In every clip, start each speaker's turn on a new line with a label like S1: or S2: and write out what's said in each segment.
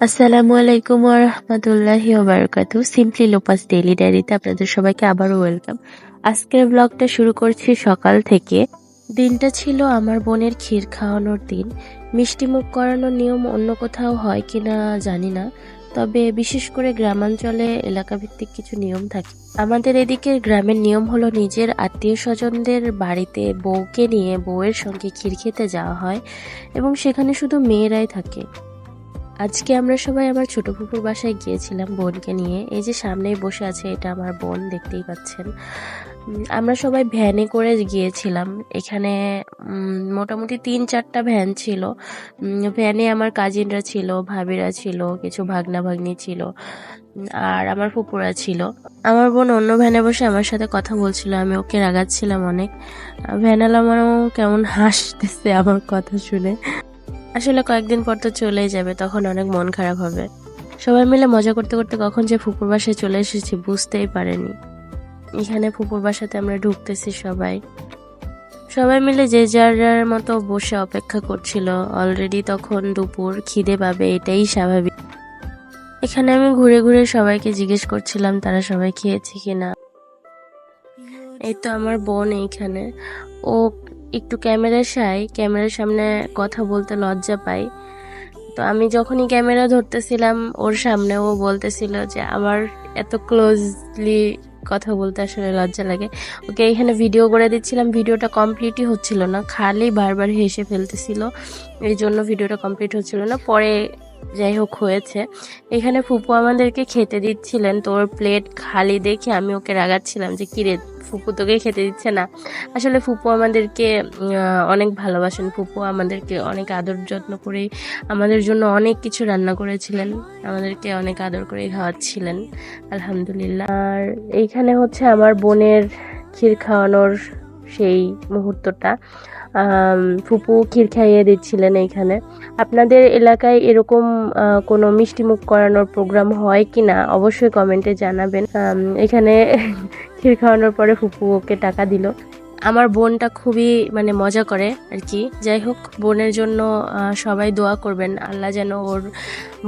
S1: আসসালামু আলাইকুম ওরহমতুল্লাহি ওবারকাতু সিম্পলি লোপাস ডেইলি ডায়েরিতে আপনাদের সবাইকে আবারও ওয়েলকাম। আজকের ব্লগটা শুরু করছি সকাল থেকে। দিনটা ছিল আমার বোনের ক্ষীর খাওয়ানোর দিন। মিষ্টি মুখ করানোর নিয়ম অন্য কোথাও হয় কিনা জানি না। তবে বিশেষ করে গ্রামাঞ্চলে এলাকাভিত্তিক কিছু নিয়ম থাকে। আমাদের এদিকে গ্রামের নিয়ম হলো নিজের আত্মীয় স্বজনদের বাড়িতে বউকে নিয়ে বউয়ের সঙ্গে ক্ষীর খেতে যাওয়া হয় এবং সেখানে শুধু মেয়েরাই থাকে। আজকে আমরা সবাই আমার ছোট পুকুর বাসায় গিয়েছিলাম বোনকে নিয়ে। এই যে সামনেই বসে আছে এটা আমার বোন, দেখতেই পাচ্ছেন। আমরা সবাই ভ্যানে করে গিয়েছিলাম। এখানে মোটামুটি তিন চারটা ভ্যান ছিল। ভ্যানে আমার কাজিনরা ছিল, ভাবিরা ছিল, কিছু ভাগনা ভাগ্নি ছিল, আর আমার ফুপুরা ছিল। আমার বোন অন্য ভ্যানে বসে আমার সাথে কথা বলছিল, আমি ওকে রাগাচ্ছিলাম অনেক। ভ্যানালামাও কেমন হাসতেছে আমার কথা শুনে। আসলে কয়েকদিন পর তো চলেই যাবে, তখন অনেক মন খারাপ হবে। সবাই মিলে মজা করতে করতে কখন যে ফুপুর বাসায় চলে এসেছি বুঝতেই পারেনি। এখানে ফুপুর বাসাতে আমরা ঢুকতেছি সবাই। সবাই মিলে যে যার মতো বসে অপেক্ষা করছিল অলরেডি তখন দুপুর, খিদে পাবে, এটাই স্বাভাবিক। এখানে আমি ঘুরে ঘুরে সবাইকে জিজ্ঞেস করছিলাম, তারা সবাই খেয়েছে কিনা। এই তো আমার বোন এইখানে। ও একটু ক্যামেরা সাই ক্যামেরার সামনে কথা বলতে লজ্জা পাই তো আমি যখনই ক্যামেরা ধরতেছিলাম, ওর সামনে ও বলতেছিল যে, আমার এত ক্লোজলি কথা বলতে আসলে লজ্জা লাগে। ওকে এখানে ভিডিও করে দিচ্ছিলাম ভিডিওটা কমপ্লিটই হচ্ছিল না, খালি বারবার হেসে ফেলতেছিল। এই জন্য ভিডিওটা কমপ্লিট হচ্ছিল না, পরে যাই হোক হয়েছে। এখানে ফুপু আমাদেরকে খেতে দিচ্ছিলেন, তো ওর প্লেট খালি দেখে আমি ওকে রাগাচ্ছিলাম যে, কিরে ফুপু তোকে খেতে দিচ্ছে না। আসলে ফুপু আমাদেরকে অনেক ভালোবাসেন। ফুপু আমাদেরকে অনেক আদর যত্ন করে আমাদের জন্য অনেক কিছু রান্না করেছিলেন। আমাদেরকে অনেক আদর করে খাওয়াচ্ছিলেন। আলহামদুলিল্লাহ। আর এইখানে হচ্ছে আমার বোনের ক্ষীর খাওয়ানোর সেই মুহূর্তটা। ফুপু ক্ষীর খাইয়ে দিচ্ছিলেন এইখানে। আপনাদের এলাকায় এরকম কোনো মিষ্টিমুখ করানোর প্রোগ্রাম হয় কি না অবশ্যই কমেন্টে জানাবেন। এখানে ক্ষীর খাওয়ানোর পরে ফুপু ওকে টাকা দিল। আমার বোনটা খুবই মানে মজা করে আর কি। যাই হোক, বোনের জন্য সবাই দোয়া করবেন। আল্লাহ যেন ওর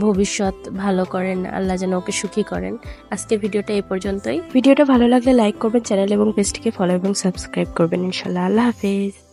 S1: ভবিষ্যৎ ভালো করেন। আল্লাহ যেন ওকে সুখী করেন। আজকে ভিডিওটা এই পর্যন্তই। ভিডিওটা ভালো লাগলে লাইক করবেন চ্যানেল এবং পেজটিকে ফলো এবং সাবস্ক্রাইব করবেন ইনশাল্লাহ। আল্লাহ হাফেজ।